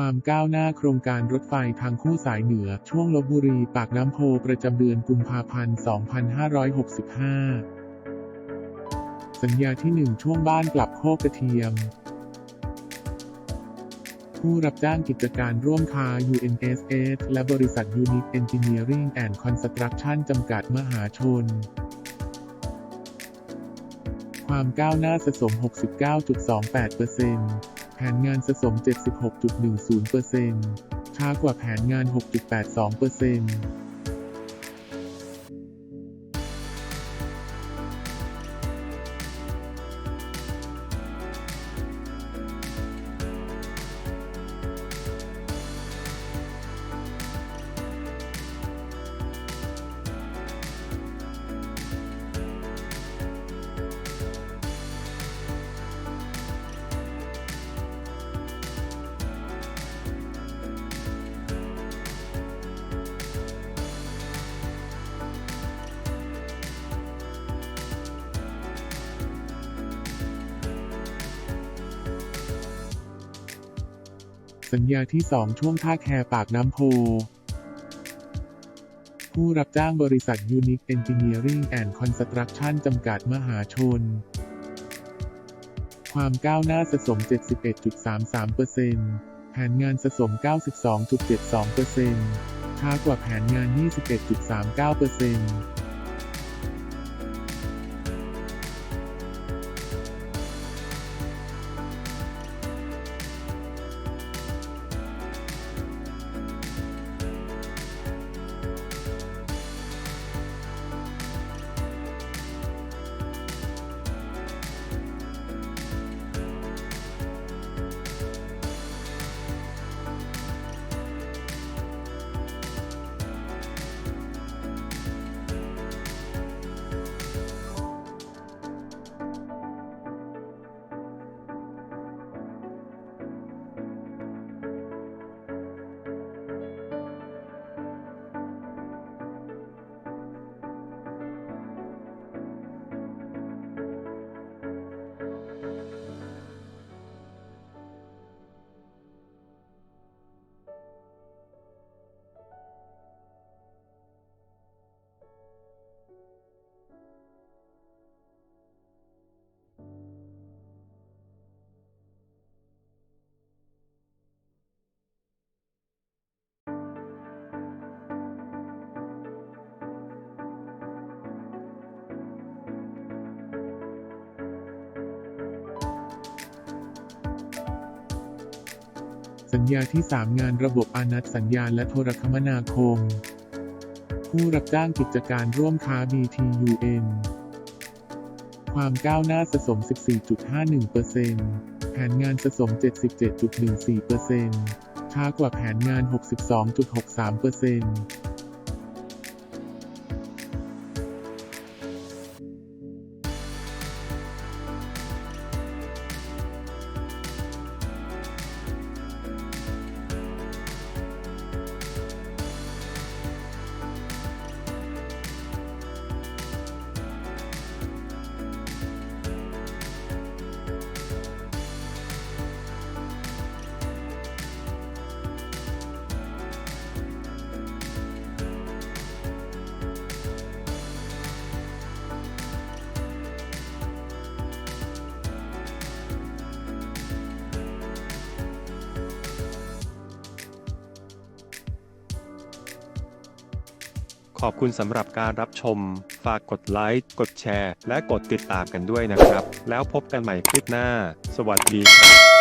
ความก้าวหน้าโครงการรถไฟทางคู่สายเหนือ ช่วงลบบุรี ปากน้ำโพประจำเดือนกุมภาพันธ์ 2565 สัญญาที่ 1 ช่วงบ้านกลับโคกกระเทียม ผู้รับจ้างกิจการร่วมค้า UNSS และบริษัท Unique Engineering and Construction จำกัดมหาชน ความก้าวหน้าสะสม 69.28%แผนงานสะสม 76.10%ช้ากว่าแผนงาน 6.82% สัญญาที่ 2 ช่วงท่าแคปากน้ำโพ ผู้รับจ้างบริษัท Unique Engineering and Construction จำกัดมหาชน ความก้าวหน้าสะสม 71.33%แผนงานสะสม 92.72%ช้ากว่าแผนงาน 21.39% สัญญาที่ 3 งานระบบอานัตสัญญาณและโทรคมนาคม ผู้รับจ้างกิจการร่วมค้า BTUN ความก้าวหน้าสะสม 14.51%แผนงานสะสม 77.14%ช้ากว่าแผนงาน 62.63% ขอบคุณสำหรับการรับชม ฝากกดไลค์ กดแชร์ และกดติดตามกันด้วยนะครับ แล้วพบกันใหม่คลิปหน้า สวัสดีครับ